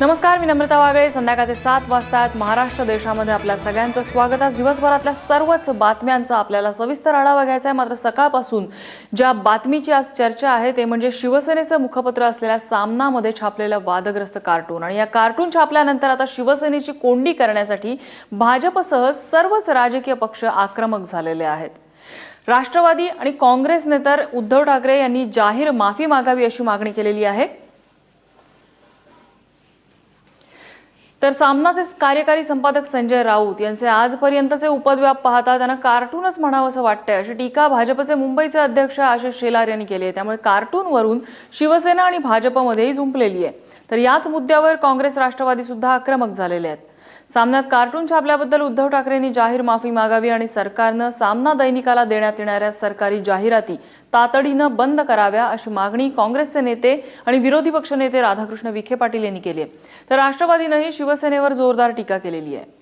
नमस्कार मी नम्रता वागळे. संध्याकाळचे सात वाजतात महाराष्ट्र देशामध्ये आपल्या सगळ्यांचं स्वागत. आज दिवसभरातल्या सर्वच बातम्यांचा आपल्याला सविस्तर आढावा घ्यायचा आहे. मात्र सकाळपासून ज्या बातमीची आज चर्चा आहे ते म्हणजे शिवसेनेचं मुखपत्र असलेल्या सामनामध्ये छापलेलं वादग्रस्त कार्टून. आणि या कार्टून छापल्यानंतर आता शिवसेनेची कोंडी करण्यासाठी भाजपसह सर्वच राजकीय पक्ष आक्रमक झालेले आहेत. राष्ट्रवादी आणि काँग्रेस नेतर उद्धव ठाकरे यांनी जाहीर माफी मागावी अशी मागणी केलेली आहे. तर सामनाचे कार्यकारी संपादक संजय राऊत यांचे आजपर्यंतचे उपद्व्याप पाहता त्यांना कार्टूनच म्हणावं असं वाटतंय. अशी टीका भाजपचे मुंबईचे अध्यक्ष आशिष शेलार यांनी केली आहे. त्यामुळे कार्टूनवरून शिवसेना आणि भाजपमध्येही झुंपलेली आहे. तर याच मुद्द्यावर काँग्रेस राष्ट्रवादी सुद्धा आक्रमक झालेले आहेत. सामन्यात कार्टून छापल्याबद्दल उद्धव ठाकरेंनी जाहीर माफी मागावी आणि सरकारनं सामना दैनिकाला देण्यात येणाऱ्या सरकारी जाहिराती तातडीनं बंद कराव्या अशी मागणी काँग्रेसचे नेते आणि विरोधी पक्षनेते राधाकृष्ण विखे पाटील यांनी केली आहे. तर राष्ट्रवादीनंही शिवसेनेवर जोरदार टीका केलेली आहे.